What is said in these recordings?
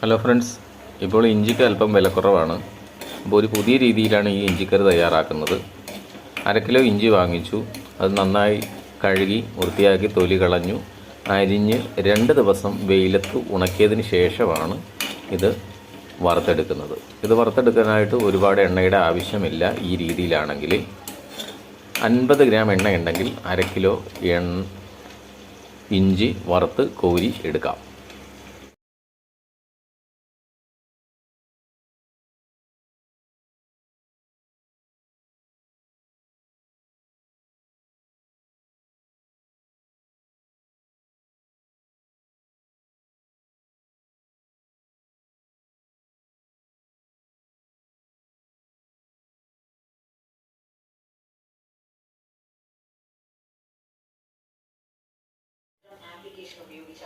Hello friends ഇപ്പോൾ ഇഞ്ചിക്ക് അല്പം വിലക്കുറവാണ്. അപ്പോൾ ഒരു പുതിയ രീതിയിലാണ് ഈ ഇഞ്ചിക്കറി തയ്യാറാക്കുന്നത്. അരക്കിലോ കിലോ ഇഞ്ചി വാങ്ങിച്ചു. അത് നന്നായി കഴുകി വൃത്തിയാക്കി തൊലി കളഞ്ഞു. അരിഞ്ഞ് രണ്ട് ദിവസം വെയിലത്ത് ഉണക്കിയതിന് ശേഷമാണ് ഇത് വറുത്തെടുക്കുന്നത്. ഇത് വറുത്തെടുക്കാനായിട്ട് ഒരുപാട് എണ്ണയുടെ ആവശ്യമില്ല ഈ രീതിയിലാണെങ്കിൽ. അൻപത് ഗ്രാം എണ്ണ ഉണ്ടെങ്കിൽ അര കിലോ ഇഞ്ചി വറുത്ത് കോരി എടുക്കാം.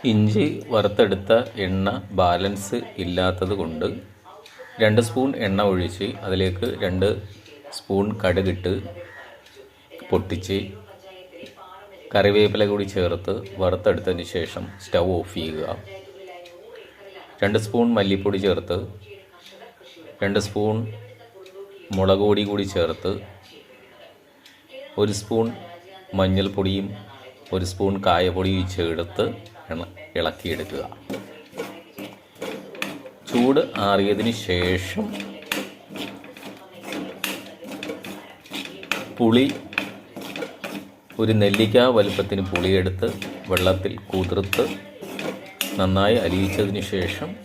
ഇഞ്ചി വറുത്തെടുത്ത എണ്ണ ബാലൻസ് ഇല്ലാത്തത് കൊണ്ട് രണ്ട് സ്പൂൺ എണ്ണ ഒഴിച്ച് അതിലേക്ക് രണ്ട് സ്പൂൺ കടുകിട്ട് പൊട്ടിച്ച് കറിവേപ്പില കൂടി ചേർത്ത് വറുത്തെടുത്തതിന് ശേഷം സ്റ്റൗ ഓഫ് ചെയ്യുക. രണ്ട് സ്പൂൺ മല്ലിപ്പൊടി ചേർത്ത് രണ്ട് സ്പൂൺ മുളക് പൊടി കൂടി ചേർത്ത് ഒരു സ്പൂൺ മഞ്ഞൾപ്പൊടിയും ഒരു സ്പൂൺ കായപ്പൊടി ചേർത്ത് ഇള- ഇളക്കിയെടുക്കുക. ചൂട് ആറിയതിന് ശേഷം പുളി ഒരു നെല്ലിക്ക വലുപ്പത്തിന് പുളിയെടുത്ത് വെള്ളത്തിൽ കുതിർത്ത് നന്നായി അലിയിച്ചതിന് ശേഷം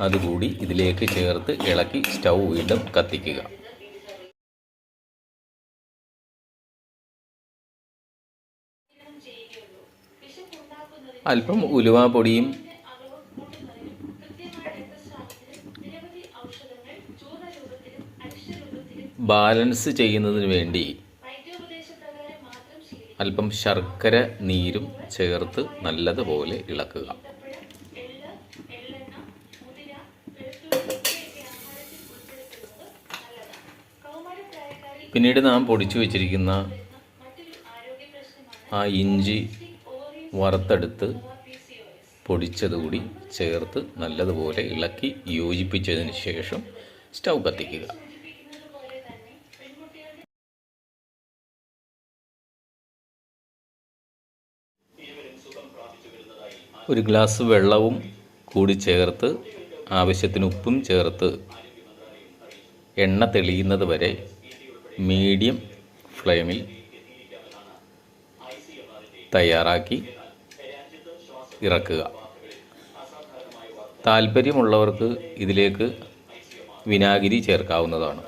അതുകൂടി ഇതിലേക്ക് ചേർത്ത് ഇളക്കി സ്റ്റൗ വീണ്ടും കത്തിക്കുക. അല്പം ഉലുവാപ്പൊടിയും ബാലൻസ് ചെയ്യുന്നതിന് വേണ്ടി അല്പം ശർക്കര നീരും ചേർത്ത് നല്ലതുപോലെ ഇളക്കുക. പിന്നീട് നാം പൊടിച്ചു വച്ചിരിക്കുന്ന ആ ഇഞ്ചി വറുത്തെടുത്ത് പൊടിച്ചതുകൂടി ചേർത്ത് നല്ലതുപോലെ ഇളക്കി യോജിപ്പിച്ചതിന് ശേഷം സ്റ്റൗ കത്തിക്കുക. ഒരു ഗ്ലാസ് വെള്ളവും കൂടി ചേർത്ത് ആവശ്യത്തിന് ഉപ്പും ചേർത്ത് എണ്ണ തെളിയുന്നത് വരെ മീഡിയം ഫ്ലെയിമിൽ തയ്യാറാക്കി ഇറക്കുക. താല്പര്യമുള്ളവർക്ക് ഇതിലേക്ക് വിനാഗിരി ചേർക്കാവുന്നതാണ്.